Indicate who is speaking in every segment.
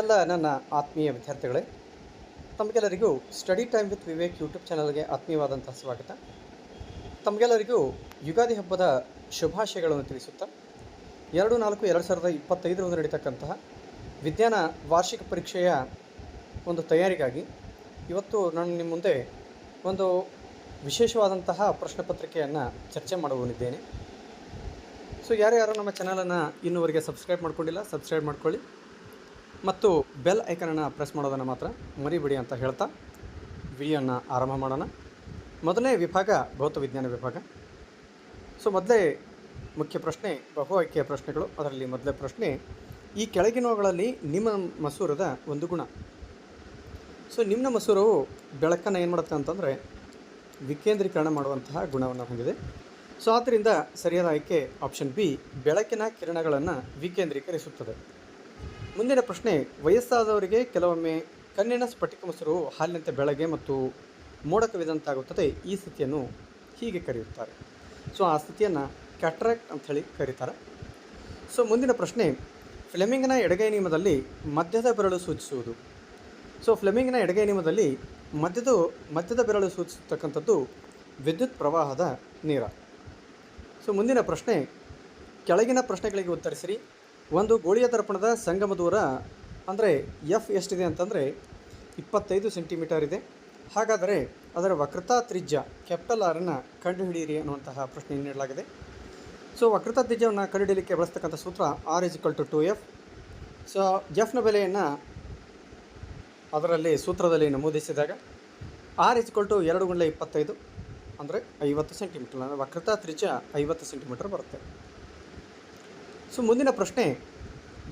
Speaker 1: ಎಲ್ಲ ನನ್ನ ಆತ್ಮೀಯ ವಿದ್ಯಾರ್ಥಿಗಳೇ, ತಮಗೆಲ್ಲರಿಗೂ study time with Vivek YouTube ಚಾನಲ್ಗೆ ಆತ್ಮೀಯವಾದಂತಹ ಸ್ವಾಗತ. ತಮಗೆಲ್ಲರಿಗೂ ಯುಗಾದಿ ಹಬ್ಬದ ಶುಭಾಶಯಗಳನ್ನು ತಿಳಿಸುತ್ತಾ, ಎರಡು, ನಾಲ್ಕು, ಎರಡು ಸಾವಿರದ ಇಪ್ಪತ್ತೈದರಂದು ನಡೀತಕ್ಕಂತಹ ವಿಜ್ಞಾನ ವಾರ್ಷಿಕ ಪರೀಕ್ಷೆಯ ಒಂದು ತಯಾರಿಗಾಗಿ ಇವತ್ತು ನಾನು ನಿಮ್ಮ ಮುಂದೆ ಒಂದು ವಿಶೇಷವಾದಂತಹ ಪ್ರಶ್ನೆ ಪತ್ರಿಕೆಯನ್ನು ಚರ್ಚೆ ಮಾಡುವನಿದ್ದೇನೆ ಸೊ, ಯಾರ್ಯಾರು ನಮ್ಮ ಚಾನಲನ್ನು ಇನ್ನೂವರೆಗೆ ಸಬ್ಸ್ಕ್ರೈಬ್ ಮಾಡ್ಕೊಂಡಿಲ್ಲ, ಸಬ್ಸ್ಕ್ರೈಬ್ ಮಾಡ್ಕೊಳ್ಳಿ. ಮತ್ತು ಬೆಲ್ ಐಕನನ್ನು ಪ್ರೆಸ್ ಮಾಡೋದನ್ನು ಮಾತ್ರ ಮರಿಬಿಡಿ ಅಂತ ಹೇಳ್ತಾ ವಿಡಿಯೋನ ಆರಂಭ ಮಾಡೋಣ. ಮೊದಲನೇ ವಿಭಾಗ ಭೌತ ವಿಜ್ಞಾನ ವಿಭಾಗ. ಸೊ, ಮೊದಲೇ ಮುಖ್ಯ ಪ್ರಶ್ನೆ, ಬಹು ಆಯ್ಕೆಯ ಪ್ರಶ್ನೆಗಳು. ಅದರಲ್ಲಿ ಮೊದಲೇ ಪ್ರಶ್ನೆ, ಈ ಕೆಳಗಿನವುಗಳಲ್ಲಿ ನಿಮ್ಮ ಮಸೂರದ ಒಂದು ಗುಣ. ಸೊ ನಿಮ್ಮ ಮಸೂರವು ಬೆಳಕನ್ನು ಏನು ಮಾಡುತ್ತೆ ಅಂತಂದರೆ ವಿಕೇಂದ್ರೀಕರಣ ಮಾಡುವಂತಹ ಗುಣವನ್ನು ಹೊಂದಿದೆ. ಸೊ, ಆದ್ದರಿಂದ ಸರಿಯಾದ ಆಯ್ಕೆ ಆಪ್ಷನ್ ಬಿ, ಬೆಳಕಿನ ಕಿರಣಗಳನ್ನು ವಿಕೇಂದ್ರೀಕರಿಸುತ್ತದೆ. ಮುಂದಿನ ಪ್ರಶ್ನೆ, ವಯಸ್ಸಾದವರಿಗೆ ಕೆಲವೊಮ್ಮೆ ಕಣ್ಣಿನ ಸ್ಫಟಿಕ ಮೊಸರು, ಹಾಲಿನಂತೆ ಬೆಳಗ್ಗೆ ಮತ್ತು ಮೋಡ ಕವಿದಂತಾಗುತ್ತದೆ ಈ ಸ್ಥಿತಿಯನ್ನು ಹೀಗೆ ಕರೆಯುತ್ತಾರೆ. ಸೊ, ಆ ಸ್ಥಿತಿಯನ್ನು ಕ್ಯಾಟ್ರಾಕ್ಟ್ ಅಂತ ಹೇಳಿ ಕರೀತಾರೆ. ಸೊ, ಮುಂದಿನ ಪ್ರಶ್ನೆ, ಫ್ಲೆಮಿಂಗ್ನ ಎಡಗೈ ನಿಯಮದಲ್ಲಿ ಮಧ್ಯದ ಬೆರಳು ಸೂಚಿಸುವುದು. ಸೊ, ಫ್ಲೆಮಿಂಗ್ನ ಎಡಗೈ ನಿಯಮದಲ್ಲಿ ಮಧ್ಯದ ಮಧ್ಯದ ಬೆರಳು ಸೂಚಿಸತಕ್ಕಂಥದ್ದು ವಿದ್ಯುತ್ ಪ್ರವಾಹದ ನೀರ. ಸೊ, ಮುಂದಿನ ಪ್ರಶ್ನೆ, ಕೆಳಗಿನ ಪ್ರಶ್ನೆಗಳಿಗೆ ಉತ್ತರಿಸಿರಿ. ಒಂದು ಗೋಳಿಯ ದರ್ಪಣದ ಸಂಗಮ ದೂರ ಅಂದರೆ ಎಫ್ ಎಷ್ಟಿದೆ ಅಂತಂದರೆ ಇಪ್ಪತ್ತೈದು ಸೆಂಟಿಮೀಟರ್ ಇದೆ. ಹಾಗಾದರೆ ಅದರ ವಕ್ರತಾ ತ್ರಿಜ್ಯ ಕ್ಯಾಪಿಟಲ್ ಆರನ್ನು ಕಂಡುಹಿಡಿಯಿರಿ ಅನ್ನುವಂತಹ ಪ್ರಶ್ನೆಯನ್ನು ನೀಡಲಾಗಿದೆ. ಸೊ ವಕ್ರತಾ ತ್ರಿಜ್ಯವನ್ನು ಕಂಡುಹಿಡಿಯಲಿಕ್ಕೆ ಬಳಸ್ತಕ್ಕಂಥ ಸೂತ್ರ R is equal to two F so ಎಫ್ನ ಬೆಲೆಯನ್ನು ಅದರಲ್ಲಿ ಸೂತ್ರದಲ್ಲಿ ನಮೂದಿಸಿದಾಗ ಆರ್ ಇಸ್ ಇಕ್ವಲ್ ಟು ಎರಡು ಗುಂಡ್ಲೆ ಇಪ್ಪತ್ತೈದು ಅಂದರೆ ಐವತ್ತು ಸೆಂಟಿಮೀಟರ್, ಅಂದರೆ ವಕ್ರತಾ ತ್ರಿಜ್ಯ ಐವತ್ತು ಸೆಂಟಿಮೀಟರ್ ಬರುತ್ತೆ. ಸೊ ಮುಂದಿನ ಪ್ರಶ್ನೆ,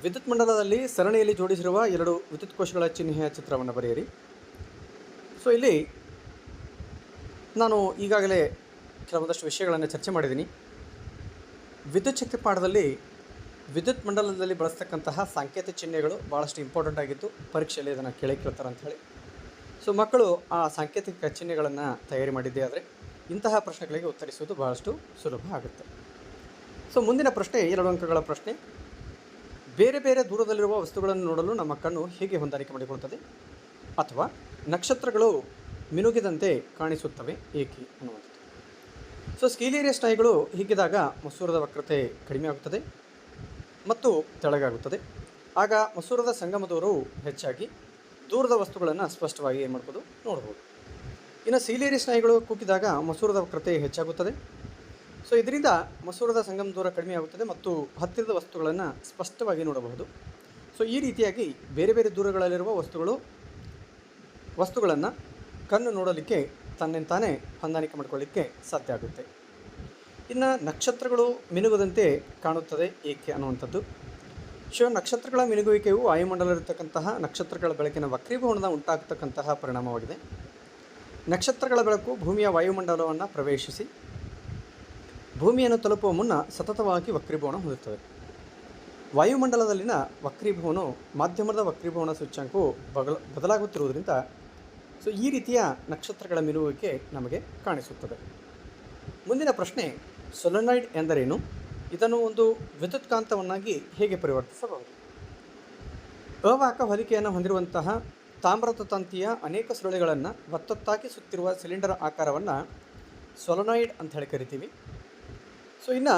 Speaker 1: ವಿದ್ಯುತ್ ಮಂಡಲದಲ್ಲಿ ಸರಣಿಯಲ್ಲಿ ಜೋಡಿಸಿರುವ ಎರಡು ವಿದ್ಯುತ್ ಕೋಶಗಳ ಚಿಹ್ನೆಯ ಚಿತ್ರವನ್ನು ಬರೆಯಿರಿ. ಸೊ ಇಲ್ಲಿ ನಾನು ಈಗಾಗಲೇ ಕೆಲವೊಂದಷ್ಟು ವಿಷಯಗಳನ್ನು ಚರ್ಚೆ ಮಾಡಿದ್ದೀನಿ. ವಿದ್ಯುತ್ ಶಕ್ತಿ ಪಾಠದಲ್ಲಿ ವಿದ್ಯುತ್ ಮಂಡಲದಲ್ಲಿ ಬಳಸ್ತಕ್ಕಂತಹ ಸಾಂಕೇತ ಚಿಹ್ನೆಗಳು ಭಾಳಷ್ಟು ಇಂಪಾರ್ಟೆಂಟ್ ಆಗಿದ್ದು ಪರೀಕ್ಷೆಯಲ್ಲಿ ಇದನ್ನು ಕೇಳಿ ಕೇಳ್ತಾರೆ ಅಂಥೇಳಿ ಸೊ ಮಕ್ಕಳು ಆ ಸಾಂಕೇತಿಕ ಚಿಹ್ನೆಗಳನ್ನು ತಯಾರಿ ಮಾಡಿದ್ದೇ ಆದರೆ ಇಂತಹ ಪ್ರಶ್ನೆಗಳಿಗೆ ಉತ್ತರಿಸುವುದು ಬಹಳಷ್ಟು ಸುಲಭ ಆಗುತ್ತೆ. ಸೊ ಮುಂದಿನ ಪ್ರಶ್ನೆ, ಎರಡು ಅಂಕಗಳ ಪ್ರಶ್ನೆ. ಬೇರೆ ಬೇರೆ ದೂರದಲ್ಲಿರುವ ವಸ್ತುಗಳನ್ನು ನೋಡಲು ನಮ್ಮ ಕಣ್ಣು ಹೇಗೆ ಹೊಂದಾಣಿಕೆ ಮಾಡಿಕೊಳ್ಳುತ್ತದೆ? ಅಥವಾ ನಕ್ಷತ್ರಗಳು ಮಿನುಗಿದಂತೆ ಕಾಣಿಸುತ್ತವೆ ಏಕೆ ಅನ್ನುವಂಥದ್ದು. ಸೊ ಸ್ಕೀಲೇರಿಯ ಸ್ನಾಯುಗಳು ಹಿಗ್ಗಿದಾಗ ಮಸೂರದ ವಕ್ರತೆ ಕಡಿಮೆ ಆಗುತ್ತದೆ ಮತ್ತು ತೆಳಗಾಗುತ್ತದೆ. ಆಗ ಮಸೂರದ ಸಂಗಮದವರು ಹೆಚ್ಚಾಗಿ ದೂರದ ವಸ್ತುಗಳನ್ನು ಸ್ಪಷ್ಟವಾಗಿ ಏನು ಮಾಡ್ಬೋದು ನೋಡ್ಬೋದು ಇನ್ನು ಸೀಲೇರಿ ಸ್ನಾಯುಗಳು ಕುಗ್ಗಿದಾಗ ಮಸೂರದ ವಕ್ರತೆ ಹೆಚ್ಚಾಗುತ್ತದೆ. ಸೊ ಇದರಿಂದ ಮಸೂರದ ಸಂಗಮ ದೂರ ಕಡಿಮೆಯಾಗುತ್ತದೆ ಮತ್ತು ಹತ್ತಿರದ ವಸ್ತುಗಳನ್ನು ಸ್ಪಷ್ಟವಾಗಿ ನೋಡಬಹುದು. ಸೊ ಈ ರೀತಿಯಾಗಿ ಬೇರೆ ಬೇರೆ ದೂರಗಳಲ್ಲಿರುವ ವಸ್ತುಗಳು, ವಸ್ತುಗಳನ್ನು ಕಣ್ಣು ನೋಡಲಿಕ್ಕೆ ತನ್ನಿಂತಾನೇ ಹೊಂದಾಣಿಕೆ ಮಾಡಿಕೊಳ್ಳಿಕ್ಕೆ ಸಾಧ್ಯ ಆಗುತ್ತೆ. ಇನ್ನು ನಕ್ಷತ್ರಗಳು ಮಿನುಗದಂತೆ ಕಾಣುತ್ತದೆ ಏಕೆ ಅನ್ನುವಂಥದ್ದು. ಶಿವ ನಕ್ಷತ್ರಗಳ ಮಿನುಗುವಿಕೆಯು ವಾಯುಮಂಡಲದಲ್ಲಿರ್ತಕ್ಕಂತಹ ನಕ್ಷತ್ರಗಳ ಬೆಳಕಿನ ವಕ್ರೀಭವನದ ಉಂಟಾಗತಕ್ಕಂತಹ ಪರಿಣಾಮವಾಗಿದೆ. ನಕ್ಷತ್ರಗಳ ಬೆಳಕು ಭೂಮಿಯ ವಾಯುಮಂಡಲವನ್ನು ಪ್ರವೇಶಿಸಿ ಭೂಮಿಯನ್ನು ತಲುಪುವ ಮುನ್ನ ಸತತವಾಗಿ ವಕ್ರೀಭವನ ಹೊಂದುತ್ತದೆ ವಾಯುಮಂಡಲದಲ್ಲಿನ ವಕ್ರೀಭವನವು ಮಾಧ್ಯಮದ ವಕ್ರೀಭವನ ಸೂಚ್ಯಾಂಕವು ಬಗಲ, ಬದಲಾಗುತ್ತಿರುವುದರಿಂದ ಸೊ, ಈ ರೀತಿಯ ನಕ್ಷತ್ರಗಳ ಮಿರುವಿಕೆ ನಮಗೆ ಕಾಣಿಸುತ್ತದೆ. ಮುಂದಿನ ಪ್ರಶ್ನೆ ಸೊಲೊನೈಡ್ ಎಂದರೇನು? ಇದನ್ನು ಒಂದು ವಿದ್ಯುತ್ಕಾಂತವನ್ನಾಗಿ ಹೇಗೆ ಪರಿವರ್ತಿಸಬಹುದು? ಅವಾಕ ಹೊಲಿಕೆಯನ್ನು ಹೊಂದಿರುವಂತಹ ತಾಮ್ರದ ತಂತಿಯ ಅನೇಕ ಸುರುಳಿಗಳನ್ನು ಒತ್ತೊತ್ತಾಗಿ ಸುತ್ತಿರುವ ಸಿಲಿಂಡರ್ ಆಕಾರವನ್ನು ಸೊಲೊನಾಯ್ಡ್ ಅಂತ ಹೇಳಿ ಕರಿತೀವಿ. ಸೊ ಇನ್ನು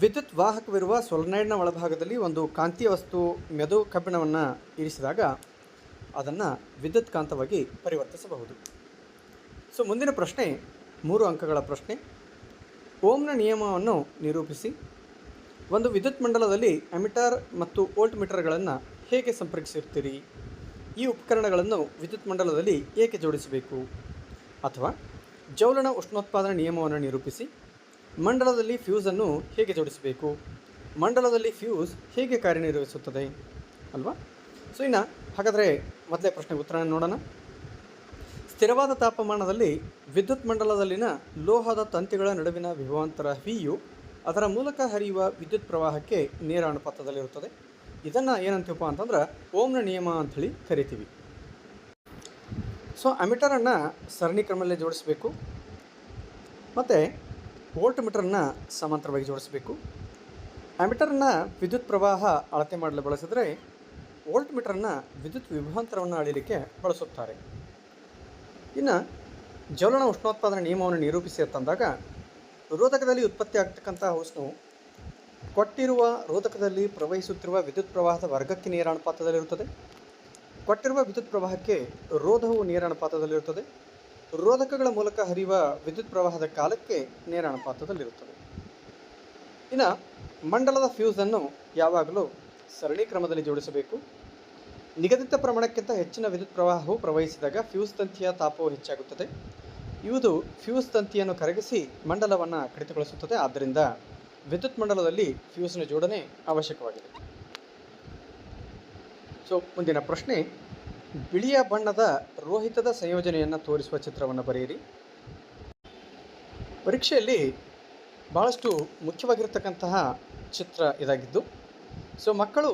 Speaker 1: ವಿದ್ಯುತ್ ವಾಹಕವಿರುವ ಸೊಲನೈಡ್ನ ಒಳಭಾಗದಲ್ಲಿ ಒಂದು ಕಾಂತೀಯ ವಸ್ತು ಮೆದು ಕಬ್ಬಿಣವನ್ನು ಇರಿಸಿದಾಗ ಅದನ್ನು ವಿದ್ಯುತ್ ಕಾಂತವಾಗಿ ಪರಿವರ್ತಿಸಬಹುದು. ಸೊ ಮುಂದಿನ ಪ್ರಶ್ನೆ, ಮೂರು ಅಂಕಗಳ ಪ್ರಶ್ನೆ. ಓಮ್ನ ನಿಯಮವನ್ನು ನಿರೂಪಿಸಿ. ಒಂದು ವಿದ್ಯುತ್ ಮಂಡಲದಲ್ಲಿ ಅಮಿಟರ್ ಮತ್ತು ವೋಲ್ಟ್ ಮೀಟರ್ಗಳನ್ನು ಹೇಗೆ ಸಂಪರ್ಕಿಸಿರ್ತೀರಿ? ಈ ಉಪಕರಣಗಳನ್ನು ವಿದ್ಯುತ್ ಮಂಡಲದಲ್ಲಿ ಏಕೆ ಜೋಡಿಸಬೇಕು? ಅಥವಾ ಜೌಲನ ಉಷ್ಣೋತ್ಪಾದನಾ ನಿಯಮವನ್ನು ನಿರೂಪಿಸಿ. ಮಂಡಲದಲ್ಲಿ ಫ್ಯೂಸನ್ನು ಹೇಗೆ ಜೋಡಿಸಬೇಕು? ಮಂಡಲದಲ್ಲಿ ಫ್ಯೂಸ್ ಹೇಗೆ ಕಾರ್ಯನಿರ್ವಹಿಸುತ್ತದೆ? ಅಲ್ವಾ? ಸೊ ಇನ್ನು ಹಾಗಾದರೆ ಮೊದಲೇ ಪ್ರಶ್ನೆ ಉತ್ತರ ನೋಡೋಣ. ಸ್ಥಿರವಾದ ತಾಪಮಾನದಲ್ಲಿ ವಿದ್ಯುತ್ ಮಂಡಲದಲ್ಲಿನ ಲೋಹದ ತಂತಿಗಳ ನಡುವಿನ ವಿಭವಾಂತರ ವಿಯು ಅದರ ಮೂಲಕ ಹರಿಯುವ ವಿದ್ಯುತ್ ಪ್ರವಾಹಕ್ಕೆ ನೇರ ಅನುಪಾತದಲ್ಲಿರುತ್ತದೆ. ಇದನ್ನು ಏನಂತೀವಪ್ಪ ಅಂತಂದ್ರೆ ಓಮ್ನ ನಿಯಮ ಅಂಥೇಳಿ ಕರಿತೀವಿ. ಸೊ ಅಮಿಟರನ್ನು ಸರಣಿ ಕ್ರಮದಲ್ಲಿ ಜೋಡಿಸಬೇಕು. ಮತ್ತು ವೋಲ್ಟ್ ಮೀಟರನ್ನು ಸಮಾಂತರವಾಗಿ ಜೋಡಿಸಬೇಕು. ಆಮೀಟರನ್ನು ವಿದ್ಯುತ್ ಪ್ರವಾಹ ಅಳತೆ ಮಾಡಲು ಬಳಸಿದರೆ ವೋಲ್ಟ್ ಮೀಟರನ್ನು ವಿದ್ಯುತ್ ವಿಭಾಂತರವನ್ನು ಅಳಿಲಿಕ್ಕೆ ಬಳಸುತ್ತಾರೆ. ಇನ್ನು ಜ್ವಲನ ಉಷ್ಣೋತ್ಪಾದನೆ ನಿಯಮವನ್ನು ನಿರೂಪಿಸಿ ಅಂತಂದಾಗ ರೋಧಕದಲ್ಲಿ ಉತ್ಪತ್ತಿ ಆಗ್ತಕ್ಕಂಥ ಉಷ್ಣವು ಕೊಟ್ಟಿರುವ ರೋಧಕದಲ್ಲಿ ಪ್ರವಹಿಸುತ್ತಿರುವ ವಿದ್ಯುತ್ ಪ್ರವಾಹದ ವರ್ಗಕ್ಕೆ ನೇರ ಅನುಪಾತದಲ್ಲಿರುತ್ತದೆ. ಕೊಟ್ಟಿರುವ ವಿದ್ಯುತ್ ಪ್ರವಾಹಕ್ಕೆ ರೋಧವು ನೇರ ಅನುಪಾತದಲ್ಲಿರುತ್ತದೆ. ರೋಧಕಗಳ ಮೂಲಕ ಹರಿಯುವ ವಿದ್ಯುತ್ ಪ್ರವಾಹದ ಕಾಲಕ್ಕೆ ನೇರ ಅನುಪಾತದಲ್ಲಿರುತ್ತದೆ ಇನ್ನು ಮಂಡಲದ ಫ್ಯೂಸನ್ನು ಯಾವಾಗಲೂ ಸರಣಿ ಕ್ರಮದಲ್ಲಿ ಜೋಡಿಸಬೇಕು. ನಿಗದಿತ ಪ್ರಮಾಣಕ್ಕಿಂತ ಹೆಚ್ಚಿನ ವಿದ್ಯುತ್ ಪ್ರವಾಹವು ಪ್ರವಹಿಸಿದಾಗ ಫ್ಯೂಸ್ ತಂತಿಯ ತಾಪವು ಹೆಚ್ಚಾಗುತ್ತದೆ. ಇವುದು ಫ್ಯೂಸ್ ತಂತಿಯನ್ನು ಕರಗಿಸಿ ಮಂಡಲವನ್ನು ಕಡಿತಗೊಳಿಸುತ್ತದೆ. ಆದ್ದರಿಂದ ವಿದ್ಯುತ್ ಮಂಡಲದಲ್ಲಿ ಫ್ಯೂಸ್ನ ಜೋಡಣೆ ಅವಶ್ಯಕವಾಗಿದೆ. ಸೊ ಮುಂದಿನ ಪ್ರಶ್ನೆ ಬಿಳಿಯ ಬಣ್ಣದ ರೋಹಿತದ ಸಂಯೋಜನೆಯನ್ನು ತೋರಿಸುವ ಚಿತ್ರವನ್ನು ಬರೆಯಿರಿ. ಪರೀಕ್ಷೆಯಲ್ಲಿ ಭಾಳಷ್ಟು ಮುಖ್ಯವಾಗಿರ್ತಕ್ಕಂತಹ ಚಿತ್ರ ಇದಾಗಿದ್ದು, ಸೊ ಮಕ್ಕಳು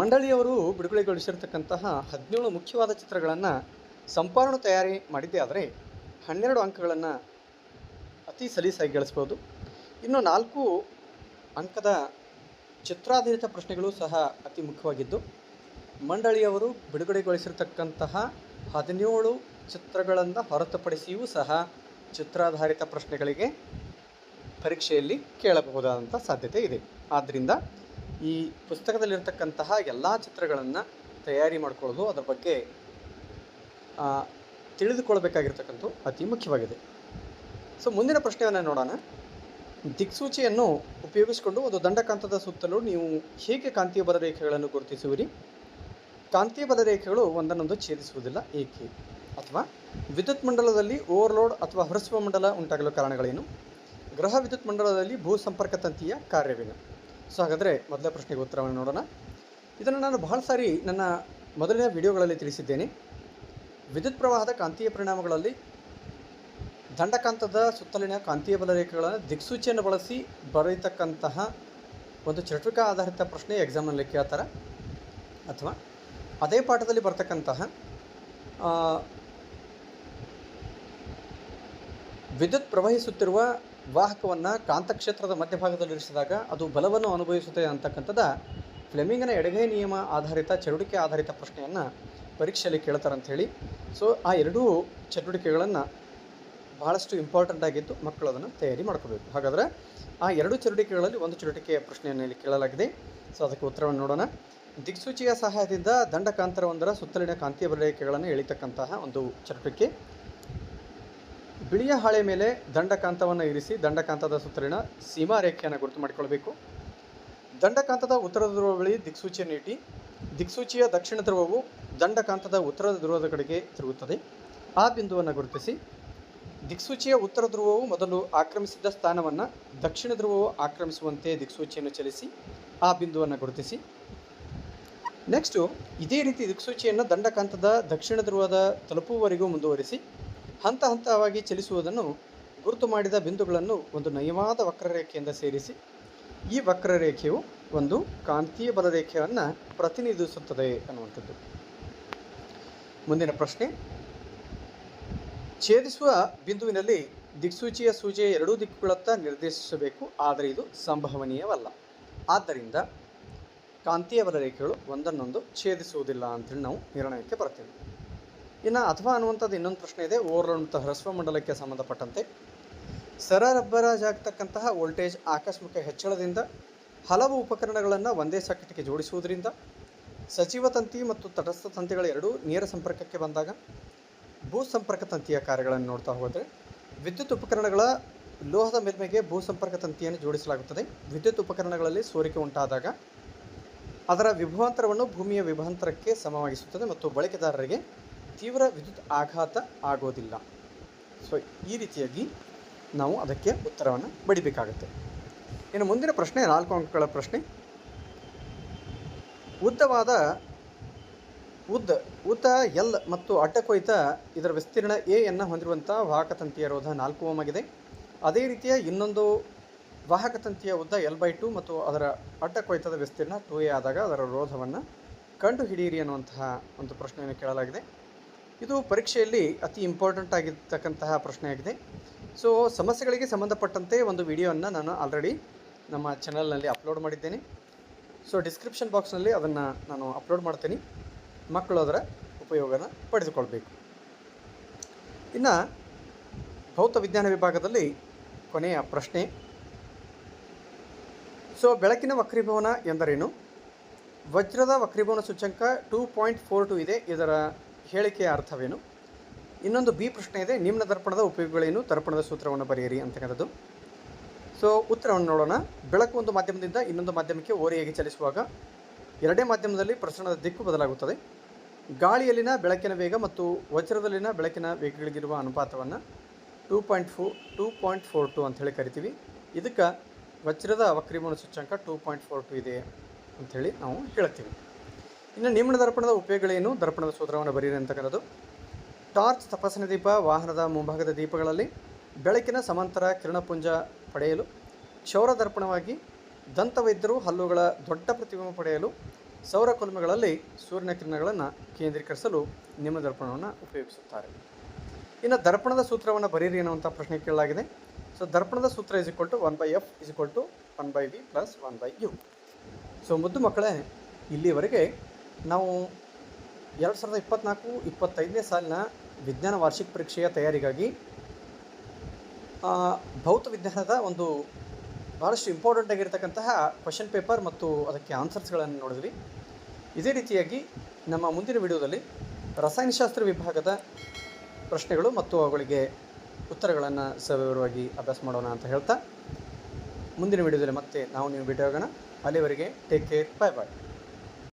Speaker 1: ಮಂಡಳಿಯವರು ಬಿಡುಗಡೆಗೊಳಿಸಿರ್ತಕ್ಕಂತಹ ಹದಿನೇಳು ಮುಖ್ಯವಾದ ಚಿತ್ರಗಳನ್ನು ಸಂಪೂರ್ಣ ತಯಾರಿ ಮಾಡಿದ್ದೇ ಆದರೆ ಹನ್ನೆರಡು ಅಂಕಗಳನ್ನು ಅತಿ ಸಲೀಸಾಗಿ ಗಳಿಸ್ಬೋದು ಇನ್ನು ನಾಲ್ಕು ಅಂಕದ ಚಿತ್ರಾಧಾರಿತ ಪ್ರಶ್ನೆಗಳು ಸಹ ಅತಿ ಮುಖ್ಯವಾಗಿದ್ದು ಮಂಡಳಿಯವರು ಬಿಡುಗಡೆಗೊಳಿಸಿರ್ತಕ್ಕಂತಹ ಹದಿನೇಳು ಚಿತ್ರಗಳನ್ನು ಹೊರತುಪಡಿಸಿಯೂ ಸಹ ಚಿತ್ರಾಧಾರಿತ ಪ್ರಶ್ನೆಗಳಿಗೆ ಪರೀಕ್ಷೆಯಲ್ಲಿ ಕೇಳಬಹುದಾದಂಥ ಸಾಧ್ಯತೆ ಇದೆ. ಆದ್ದರಿಂದ ಈ ಪುಸ್ತಕದಲ್ಲಿರತಕ್ಕಂತಹ ಎಲ್ಲ ಚಿತ್ರಗಳನ್ನು ತಯಾರಿ ಮಾಡಿಕೊಳ್ಳೋದು ಅದರ ಬಗ್ಗೆ ತಿಳಿದುಕೊಳ್ಬೇಕಾಗಿರ್ತಕ್ಕಂಥ ಅತಿ ಮುಖ್ಯವಾಗಿದೆ. ಸೊ, ಮುಂದಿನ ಪ್ರಶ್ನೆಯನ್ನು ನೋಡೋಣ. ದಿಕ್ಸೂಚಿಯನ್ನು ಉಪಯೋಗಿಸಿಕೊಂಡು ಒಂದು ದಂಡಕಾಂತದ ಸುತ್ತಲೂ ನೀವು ಹೇಗೆ ಕಾಂತೀಯ ಬಲರೇಖೆಗಳನ್ನು ಗುರುತಿಸುವಿರಿ? ಕಾಂತೀಯ ಬಲರೇಖೆಗಳು ಒಂದನ್ನೊಂದು ಛೇದಿಸುವುದಿಲ್ಲ, ಏಕೆ? ಅಥವಾ ವಿದ್ಯುತ್ ಮಂಡಲದಲ್ಲಿ ಓವರ್ಲೋಡ್ ಅಥವಾ ಹೊರಸುವ ಮಂಡಲ ಉಂಟಾಗಲು ಕಾರಣಗಳೇನು? ಗ್ರಹ ವಿದ್ಯುತ್ ಮಂಡಲದಲ್ಲಿ ಭೂ ಸಂಪರ್ಕ ತಂತಿಯ ಕಾರ್ಯವೇನು? ಸೊ ಹಾಗಾದರೆ ಮೊದಲ ಪ್ರಶ್ನೆಗೆ ಉತ್ತರವನ್ನು ನೋಡೋಣ. ಇದನ್ನು ನಾನು ಬಹಳ ಸಾರಿ ನನ್ನ ಮೊದಲನೇ ವಿಡಿಯೋಗಳಲ್ಲಿ ತಿಳಿಸಿದ್ದೇನೆ. ವಿದ್ಯುತ್ ಪ್ರವಾಹದ ಕಾಂತೀಯ ಪರಿಣಾಮಗಳಲ್ಲಿ ದಂಡಕಾಂತದ ಸುತ್ತಲಿನ ಕಾಂತೀಯ ಬಲರೇಖೆಗಳನ್ನು ದಿಕ್ಸೂಚಿಯನ್ನು ಬಳಸಿ ಬರೆಯತಕ್ಕಂತಹ ಒಂದು ಚಟುವಿಕಾ ಆಧಾರಿತ ಪ್ರಶ್ನೆ ಎಕ್ಸಾಮ್ನಲ್ಲಿ ಕೇಳ್ತಾರೆ? ಅಥವಾ ಅದೇ ಪಾಠದಲ್ಲಿ ಬರ್ತಕ್ಕಂತಹ ವಿದ್ಯುತ್ ಪ್ರವಹಿಸುತ್ತಿರುವ ವಾಹಕವನ್ನು ಕಾಂತಕ್ಷೇತ್ರದ ಮಧ್ಯಭಾಗದಲ್ಲಿರಿಸಿದಾಗ ಅದು ಬಲವನ್ನು ಅನುಭವಿಸುತ್ತದೆ ಅಂತಕ್ಕಂಥದ್ದು ಫ್ಲೆಮಿಂಗನ ಎಡಗೈ ನಿಯಮ ಆಧಾರಿತ ಚಟುವಟಿಕೆ ಆಧಾರಿತ ಪ್ರಶ್ನೆಯನ್ನು ಪರೀಕ್ಷೆಯಲ್ಲಿ ಕೇಳ್ತಾರೆ ಹೇಳಿ ಸೊ ಆ ಎರಡೂ ಚಟುವಟಿಕೆಗಳನ್ನು ಭಾಳಷ್ಟು ಇಂಪಾರ್ಟೆಂಟ್ ಆಗಿದ್ದು ಮಕ್ಕಳು ಅದನ್ನು ತಯಾರಿ ಮಾಡ್ಕೋಬೇಕು. ಹಾಗಾದರೆ ಆ ಎರಡು ಚಟುವಟಿಕೆಗಳಲ್ಲಿ ಒಂದು ಚಟುವಟಿಕೆಯ ಪ್ರಶ್ನೆಯನ್ನು ಇಲ್ಲಿ ಕೇಳಲಾಗಿದೆ. ಸೊ ಅದಕ್ಕೆ ಉತ್ತರವನ್ನು ನೋಡೋಣ. ದಿಕ್ಸೂಚಿಯ ಸಹಾಯದಿಂದ ದಂಡಕಾಂತರವೊಂದರ ಸುತ್ತಲಿನ ಕಾಂತೀಯ ಬಲರೇಖೆಗಳನ್ನು ಎಳಿತಕ್ಕಂತಹ ಒಂದು ಚಟುವಟಿಕೆ. ಬಿಳಿಯ ಹಾಳೆ ಮೇಲೆ ದಂಡಕಾಂತವನ್ನು ಇರಿಸಿ ದಂಡಕಾಂತದ ಸುತ್ತಲಿನ ಸೀಮಾ ರೇಖೆಯನ್ನು ಗುರುತು ಮಾಡಿಕೊಳ್ಬೇಕು ದಂಡಕಾಂತದ ಉತ್ತರ ಧ್ರುವ ಬಳಿ ದಿಕ್ಸೂಚಿಯನ್ನು ಇಟ್ಟು ದಿಕ್ಸೂಚಿಯ ದಕ್ಷಿಣ ಧ್ರುವವು ದಂಡಕಾಂತದ ಉತ್ತರ ಧ್ರುವದ ಕಡೆಗೆ ತಿರುಗುತ್ತದೆ. ಆ ಬಿಂದುವನ್ನು ಗುರುತಿಸಿ. ದಿಕ್ಸೂಚಿಯ ಉತ್ತರ ಧ್ರುವವು ಮೊದಲು ಆಕ್ರಮಿಸಿದ್ದ ಸ್ಥಾನವನ್ನು ದಕ್ಷಿಣ ಧ್ರುವವು ಆಕ್ರಮಿಸುವಂತೆ ದಿಕ್ಸೂಚಿಯನ್ನು ಚಲಿಸಿ, ಆ ಬಿಂದುವನ್ನು ಗುರುತಿಸಿ. ನೆಕ್ಸ್ಟು ಇದೇ ರೀತಿ ದಿಕ್ಸೂಚಿಯನ್ನು ದಂಡಕಾಂತದ ದಕ್ಷಿಣ ಧ್ರುವದ ತಲುಪುವವರೆಗೂ ಮುಂದುವರಿಸಿ ಹಂತ ಹಂತವಾಗಿ ಚಲಿಸುವುದನ್ನು ಗುರುತು ಮಾಡಿದ ಬಿಂದುಗಳನ್ನು ಒಂದು ನಯವಾದ ವಕ್ರರೇಖೆಯಿಂದ ಸೇರಿಸಿ ಈ ವಕ್ರರೇಖೆಯು ಒಂದು ಕಾಂತೀಯ ಬಲರೇಖೆಯನ್ನು ಪ್ರತಿನಿಧಿಸುತ್ತದೆ ಅನ್ನುವಂಥದ್ದು. ಮುಂದಿನ ಪ್ರಶ್ನೆ. ಛೇದಿಸುವ ಬಿಂದುವಿನಲ್ಲಿ ದಿಕ್ಸೂಚಿಯ ಸೂಚಿಯ ಎರಡೂ ದಿಕ್ಕುಗಳತ್ತ ನಿರ್ದೇಶಿಸಬೇಕು, ಆದರೆ ಇದು ಸಂಭವನೀಯವಲ್ಲ. ಆದ್ದರಿಂದ ಕಾಂತೀಯ ಬಲರೇಖೆಗಳು ಒಂದನ್ನೊಂದು ಛೇದಿಸುವುದಿಲ್ಲ ಅಂತೇಳಿ ನಾವು ನಿರ್ಣಯಕ್ಕೆ ಬರ್ತೀವಿ ಇನ್ನು ಅಥವಾ ಅನ್ನುವಂಥದ್ದು ಇನ್ನೊಂದು ಪ್ರಶ್ನೆ ಇದೆ. ಮತ್ತು ಹ್ರಸ್ವ ಮಂಡಲಕ್ಕೆ ಸಂಬಂಧಪಟ್ಟಂತೆ ಸರಬರಾಜಾಗ್ತಕ್ಕಂತಹ ವೋಲ್ಟೇಜ್ ಆಕಸ್ಮಿಕ ಹೆಚ್ಚಳದಿಂದ ಹಲವು ಉಪಕರಣಗಳನ್ನು ಒಂದೇ ಸಾಕೆಟ್ಗೆ ಜೋಡಿಸುವುದರಿಂದ ಸಚಿವ ತಂತಿ ಮತ್ತು ತಟಸ್ಥ ತಂತಿಗಳ ಎರಡೂ ನೇರ ಸಂಪರ್ಕಕ್ಕೆ ಬಂದಾಗ ಭೂ ಸಂಪರ್ಕ ತಂತಿಯ ಕಾರ್ಯಗಳನ್ನು ನೋಡ್ತಾ ಹೋದರೆ ವಿದ್ಯುತ್ ಉಪಕರಣಗಳ ಲೋಹದ ಮೇಲ್ಮೆಗೆ ಭೂ ಸಂಪರ್ಕ ತಂತಿಯನ್ನು ಜೋಡಿಸಲಾಗುತ್ತದೆ. ವಿದ್ಯುತ್ ಉಪಕರಣಗಳಲ್ಲಿ ಸೋರಿಕೆ ಉಂಟಾದಾಗ ಅದರ ವಿಭವಾಂತರವನ್ನು ಭೂಮಿಯ ವಿಭವಾಂತರಕ್ಕೆ ಸಮವಾಗಿಸುತ್ತದೆ ಮತ್ತು ಬಳಕೆದಾರರಿಗೆ ತೀವ್ರ ವಿದ್ಯುತ್ ಆಘಾತ ಆಗೋದಿಲ್ಲ. ಸೊ ಈ ರೀತಿಯಾಗಿ ನಾವು ಅದಕ್ಕೆ ಉತ್ತರವನ್ನು ಬಡಿಬೇಕಾಗುತ್ತೆ ಇನ್ನು ಮುಂದಿನ ಪ್ರಶ್ನೆ, ನಾಲ್ಕು ಅಂಕಗಳ ಪ್ರಶ್ನೆ. ಉದ್ದವಾದ ಉದ್ದ ಉದ್ದ, ಎಲ್ ಮತ್ತು ಅಡ್ಡಕೊಯ್ತ ಇದರ ವಿಸ್ತೀರ್ಣ ಎ ಎನ್ನು ಹೊಂದಿರುವಂಥ ವಾಹಕತಂತಿಯ ರೋಧ ನಾಲ್ಕು ಓಮ್ ಆಗಿದೆ. ಅದೇ ರೀತಿಯ ಇನ್ನೊಂದು ವಾಹಕ ತಂತಿಯ ಉದ್ದ ಎಲ್ ಬೈ ಟು ಮತ್ತು ಅದರ ಅಡ್ಡ ಕೊಯ್ತದ ವಿಸ್ತೀರ್ಣ ಟು ಎ ಆದಾಗ ಅದರ ರೋಧವನ್ನು ಕಂಡು ಹಿಡಿಯಿರಿ ಅನ್ನುವಂತಹ ಒಂದು ಪ್ರಶ್ನೆಯನ್ನು ಕೇಳಲಾಗಿದೆ. ಇದು ಪರೀಕ್ಷೆಯಲ್ಲಿ ಅತಿ ಇಂಪಾರ್ಟೆಂಟ್ ಆಗಿರ್ತಕ್ಕಂತಹ ಪ್ರಶ್ನೆಯಾಗಿದೆ. ಸೊ ಸಮಸ್ಯೆಗಳಿಗೆ ಸಂಬಂಧಪಟ್ಟಂತೆ ಒಂದು ವಿಡಿಯೋವನ್ನು ನಾನು ಆಲ್ರೆಡಿ ನಮ್ಮ ಚಾನಲ್ನಲ್ಲಿ ಅಪ್ಲೋಡ್ ಮಾಡಿದ್ದೇನೆ. ಸೊ ಡಿಸ್ಕ್ರಿಪ್ಷನ್ ಬಾಕ್ಸ್ನಲ್ಲಿ ಅದನ್ನು ನಾನು ಅಪ್ಲೋಡ್ ಮಾಡ್ತೀನಿ. ಮಕ್ಕಳು ಅದರ ಉಪಯೋಗನ ಪಡೆದುಕೊಳ್ಬೇಕು. ಇನ್ನು ಭೌತ ವಿಜ್ಞಾನ ವಿಭಾಗದಲ್ಲಿ ಕೊನೆಯ ಪ್ರಶ್ನೆ. ಸೊ ಬೆಳಕಿನ ವಕ್ರೀಭವನ ಎಂದರೇನು? ವಜ್ರದ ವಕ್ರೀಭವನ ಸೂಚ್ಯಂಕ ಟೂ ಪಾಯಿಂಟ್ ಫೋರ್ ಟು ಇದೆ. ಇದರ ಹೇಳಿಕೆಯ ಅರ್ಥವೇನು? ಇನ್ನೊಂದು ಬಿ ಪ್ರಶ್ನೆ ಇದೆ. ನಿಮ್ನ ದರ್ಪಣದ ಉಪಯೋಗಗಳೇನು? ದರ್ಪಣದ ಸೂತ್ರವನ್ನು ಬರೆಯಿರಿ ಅಂತಕ್ಕಂಥದ್ದು ಸೊ ಉತ್ತರವನ್ನು ನೋಡೋಣ. ಬೆಳಕು ಒಂದು ಮಾಧ್ಯಮದಿಂದ ಇನ್ನೊಂದು ಮಾಧ್ಯಮಕ್ಕೆ ಓರೆಯಾಗಿ ಚಲಿಸುವಾಗ ಎರಡೇ ಮಾಧ್ಯಮದಲ್ಲಿ ಪ್ರಸರಣದ ದಿಕ್ಕು ಬದಲಾಗುತ್ತದೆ. ಗಾಳಿಯಲ್ಲಿನ ಬೆಳಕಿನ ವೇಗ ಮತ್ತು ವಜ್ರದಲ್ಲಿನ ಬೆಳಕಿನ ವೇಗಗಳಿಗಿರುವ ಅನುಪಾತವನ್ನು two point four, two point four two ಅಂತ ಹೇಳಿ ಕರಿತೀವಿ. ಇದಕ್ಕೆ ವಜ್ರದ ಅವಕ್ರಿಮಣ ಸೂಚ್ಯಂಕ ಟೂ ಪಾಯಿಂಟ್ ಫೋರ್ ಟು ಇದೆ ಅಂಥೇಳಿ ನಾವು ಹೇಳ್ತೀವಿ. ಇನ್ನು ನಿಮ್ನ ದರ್ಪಣದ ಉಪಯೋಗಗಳೇನು? ದರ್ಪಣದ ಸೂತ್ರವನ್ನು ಬರೀರಿ ಕರೆದು. ಟಾರ್ಚ್ ತಪಾಸಣೆ ದೀಪ, ವಾಹನದ ಮುಂಭಾಗದ ದೀಪಗಳಲ್ಲಿ ಬೆಳಕಿನ ಸಮಾಂತರ ಕಿರಣಪುಂಜ ಪಡೆಯಲು, ಕ್ಷೌರ ದರ್ಪಣವಾಗಿ ದಂತವೈದ್ಯರು ಹಲ್ಲುಗಳ ದೊಡ್ಡ ಪ್ರತಿಬಿಂಬ ಪಡೆಯಲು, ಸೌರ ಕುಲುಮೆಗಳಲ್ಲಿ ಸೂರ್ಯನ ಕಿರಣಗಳನ್ನು ಕೇಂದ್ರೀಕರಿಸಲು ನಿಮ್ಮ ದರ್ಪಣವನ್ನು ಉಪಯೋಗಿಸುತ್ತಾರೆ. ಇನ್ನು ದರ್ಪಣದ ಸೂತ್ರವನ್ನು ಬರೀರಿ ಅನ್ನುವಂಥ ಪ್ರಶ್ನೆ ಕೇಳಲಾಗಿದೆ. ಸೊ ದರ್ಪಣದ ಸೂತ್ರ is equal to one by F is equal to one by V plus one by U so ಮುದ್ದು ಮಕ್ಕಳೇ, ಇಲ್ಲಿವರೆಗೆ ನಾವು ಎರಡು ಸಾವಿರದ ಇಪ್ಪತ್ತ್ನಾಲ್ಕು ಇಪ್ಪತ್ತೈದನೇ ಸಾಲಿನ ವಿಜ್ಞಾನ ವಾರ್ಷಿಕ ಪರೀಕ್ಷೆಯ ತಯಾರಿಗಾಗಿ ಭೌತ ವಿಜ್ಞಾನದ ಒಂದು ಭಾಳಷ್ಟು ಇಂಪಾರ್ಟೆಂಟ್ ಆಗಿರ್ತಕ್ಕಂತಹ ಕ್ವಶನ್ ಪೇಪರ್ ಮತ್ತು ಅದಕ್ಕೆ ಆನ್ಸರ್ಸ್ಗಳನ್ನು ನೋಡಿದ್ವಿ. ಇದೇ ರೀತಿಯಾಗಿ ನಮ್ಮ ಮುಂದಿನ ವಿಡಿಯೋದಲ್ಲಿ ರಸಾಯನಶಾಸ್ತ್ರ ವಿಭಾಗದ ಪ್ರಶ್ನೆಗಳು ಮತ್ತು ಅವುಗಳಿಗೆ ಉತ್ತರಗಳನ್ನು ಸವಿವರವಾಗಿ ಅಭ್ಯಾಸ ಮಾಡೋಣ ಅಂತ ಹೇಳ್ತಾ ಮುಂದಿನ ವಿಡಿಯೋದಲ್ಲಿ ಮತ್ತೆ ನಾವು ನೀವು ಭೇಟಿಯಾಗೋಣ. ಅಲ್ಲಿವರೆಗೆ ಟೇಕ್ ಕೇರ್ ಬಾಯ್ ಬಾಯ್